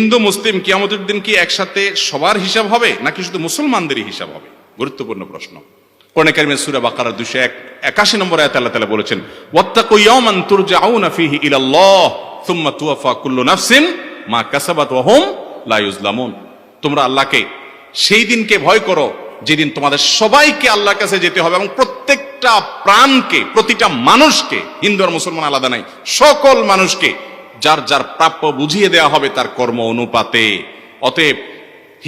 হিন্দু, মুসলিম কিয়ামতের দিন কি একসাথে সবার হিসাব হবে, নাকি শুধু মুসলমানদেরই হিসাব হবে? গুরুত্বপূর্ণ প্রশ্ন। কোরআনে কারিমের সূরা বাকারা 281 নম্বর আয়াতে আল্লাহ তাআলা বলেছেন, ওয়াত্তাকু ইয়াওমান তুরজাউনা ফীহি ইলাল্লাহ, সুম্মা তুওয়াফা কুল্লু নাফসিন মা কাসাবাত ওয়া হুম লা ইউজলামুন তোমরা আল্লাহকে সেই দিনকে ভয় করো, যেদিন তোমাদের সবাইকে আল্লাহর কাছে যেতে হবে এবং প্রত্যেকটা প্রাণকে, প্রতিটা মানুষকে, হিন্দু আর মুসলমান আলাদা নাই, সকল মানুষকে যার যার প্রাপ্য বুঝিয়ে দেওয়া হবে তার কর্ম অনুপাতে। অতএব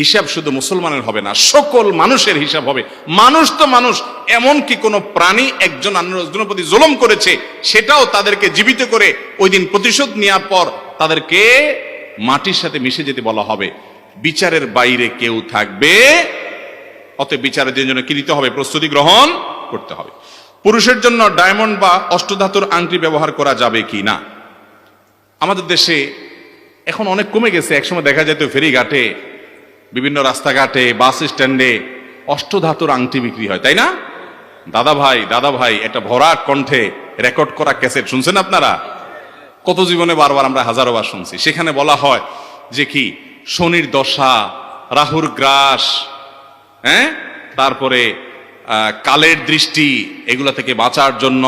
হিসাব শুধু মুসলমানের হবে না, সকল মানুষের হিসাব হবে। মানুষ তো মানুষ এমন কি কোনো প্রাণী একজন অন্যজনের প্রতি জুলুম করেছে, সেটাও তাদেরকে জীবিত করে ওই দিন প্রতিশোধ নেওয়ার পর তাদেরকে মাটির সাথে মিশে যেতে বলা হবে। বিচারের বাইরে কেউ থাকবে, অতএব বিচারের জন্য কি দিতে হবে, প্রস্তুতি গ্রহণ করতে হবে। পুরুষের জন্য ডায়মন্ড বা অষ্টধাতুর আংটি ব্যবহার করা যাবে কি না আমাদের দেশে এখন অনেক কমে গেছে। একসময় দেখা যেত ফেরিঘাটে, বিভিন্ন রাস্তাঘাটে, বাস স্ট্যান্ডে অষ্টধাতুর আংটি বিক্রি হয়, তাই না? দাদা ভাই দাদা ভাই একটা ভরাট কণ্ঠে রেকর্ড করা ক্যাসেট, শুনছেন আপনারা? কত জীবনে বারবার আমরা হাজারো বার শুনছি। সেখানে বলা হয় যে কি, শনির দশা, রাহুর গ্রাস হ্যাঁ? তারপরে কালের দৃষ্টি, এগুলা থেকে বাঁচার জন্য,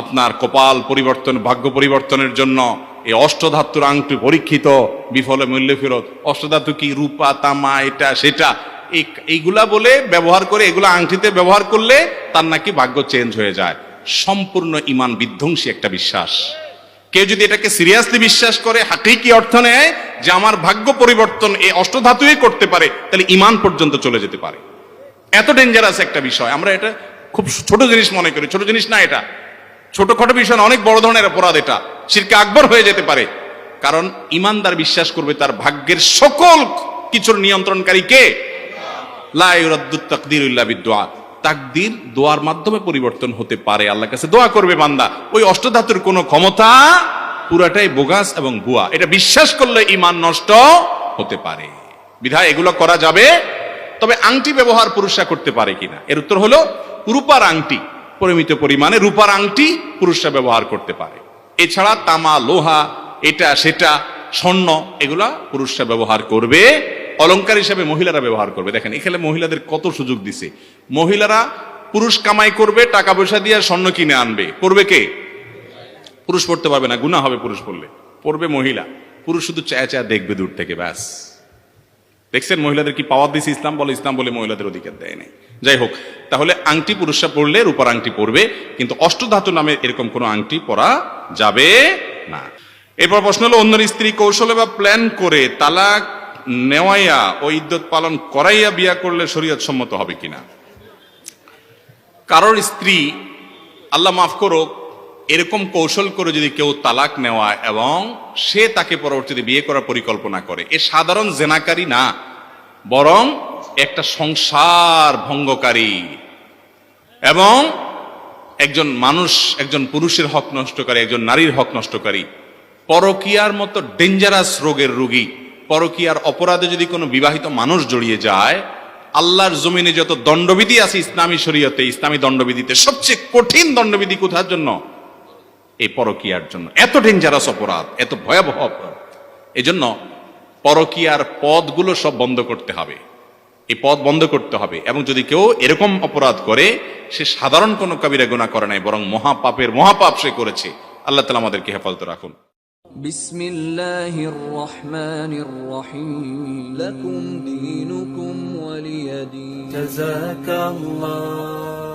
আপনার কপাল পরিবর্তন, ভাগ্য পরিবর্তনের জন্য এই অষ্টধাতুর আংটি পরীক্ষিত, বিফলে মূল্য ফেরত। অষ্টধাতু কি? রূপা, তামা, এটা, সেটা। এইগুলা বলে ব্যবহার করে, এগুলা আংটিতে ব্যবহার করলে তার নাকি ভাগ্য চেঞ্জ হয়ে যায়। সম্পূর্ণ ইমান বিধ্বংসী একটা বিশ্বাস। কেউ যদি এটাকে সিরিয়াসলি বিশ্বাস করে হাকিকি অর্থ নেয়? যে আমার ভাগ্য পরিবর্তন এই অষ্টধাতুই করতে পারে, তাহলে ইমান পর্যন্ত চলে যেতে পারে। এত ডেঞ্জারাস একটা বিষয়। আমরা এটা খুব ছোট জিনিস মনে করি। ছোট জিনিস না এটা। ছোটখাটো বিষয় অনেক বড় ধরনের অপরাধ এটা। শিরকে আকবর হয়ে যেতে পারে। কারণ ইমানদার বিশ্বাস করবে তার ভাগ্যের সকল কিছুর নিয়ন্ত্রণকারী কে? তাকদির দোয়ার মাধ্যমে পরিবর্তন হতে পারে। আল্লাহর কাছে দোয়া করবে বান্দা। ওই অষ্টধাতুর কোনো ক্ষমতা পুরাটাই বোগাস এবং ভুয়া। এটা বিশ্বাস করলে ইমান নষ্ট হতে পারে। বিধায় এগুলো করা যাবে। তবে আংটি ব্যবহার পুরুষরা করতে পারে কিনা? এর উত্তর হলো, রূপার আংটি, পরিমিত পরিমাণে রূপার আংটি পুরুষরা ব্যবহার করতে পারে। এছাড়া তামা, লোহা, এটা, সেটা, স্বর্ণ, এগুলা পুরুষরা ব্যবহার করবে। অলংকার হিসাবে মহিলারা ব্যবহার করবে। দেখেন, এখানে মহিলাদের কত সুযোগ দিছে। মহিলারা পুরুষ কামাই করবে, টাকা পয়সা দিয়ে স্বর্ণ কিনে আনবে। করবে কে? পুরুষ পড়তে পারবে না গুণা হবে পুরুষ পড়লে। পড়বে মহিলা। পুরুষ শুধু চায়া চায়া দেখবে দূর থেকে, ব্যাস। দেখছেন, মহিলাদের কি পাওয়ার দিছে ইসলাম? বলে ইসলাম বলে মহিলাদের অধিকার দেয় নাই। যাই হোক, তাহলে আংটি পুরুষরা পড়লে রূপার আংটি পরবে কিন্তু অষ্টধাতু নামে এরকম কোনো আংটি পরা যাবে না। এরপর প্রশ্ন হলো অন্য স্ত্রী কৌশলে বা প্ল্যান করে তালাক নেওয়াইয়া ও ইদ্যত পালন করাইয়া বিয়া করলে শরীয়ত সম্মত হবে কিনা? কারোর স্ত্রী, আল্লাহ মাফ করুক, এরকম কৌশল করে যদি কেউ তালাক নেওয়া এবং সে তাকে পরবর্তীতে বিয়ে করার পরিকল্পনা করে, এ সাধারণ জেনাকারী না, বরং একটা সংসার ভঙ্গকারী। এবং একজন মানুষ একজন পুরুষের হক নষ্টকারী, একজন নারীর হক নষ্টকারী। পরকিয়ার মতো ডেঞ্জারাস রোগের রোগী, পরকিয়ার অপরাধে যদি কোনো বিবাহিত মানুষ জড়িয়ে যায়, আল্লাহর জমিনে যত দণ্ডবিধি আছে ইসলামী শরীয়তে, ইসলামী দণ্ডবিধিতে, সবচেয়ে কঠিন দণ্ডবিধি কোথার জন্য? এই পরকিয়ার জন্য। এত ডেঞ্জারাস অপরাধ, এত ভয়াবহ অপরাধ। এই জন্য পরকিয়ার পদগুলো সব বন্ধ করতে হবে। এই পদ বন্ধ করতে হবে এবং যদি কেউ এরকম অপরাধ করে সে সাধারণ কোনো কবিরা গুণা করে নাই বরং মহাপাপের মহাপাপ সে করেছে আল্লাহ তালা আমাদেরকে হেফাজত রাখুন بسم الله الرحمن الرحيم لكم دينكم ولي دين جزاك الله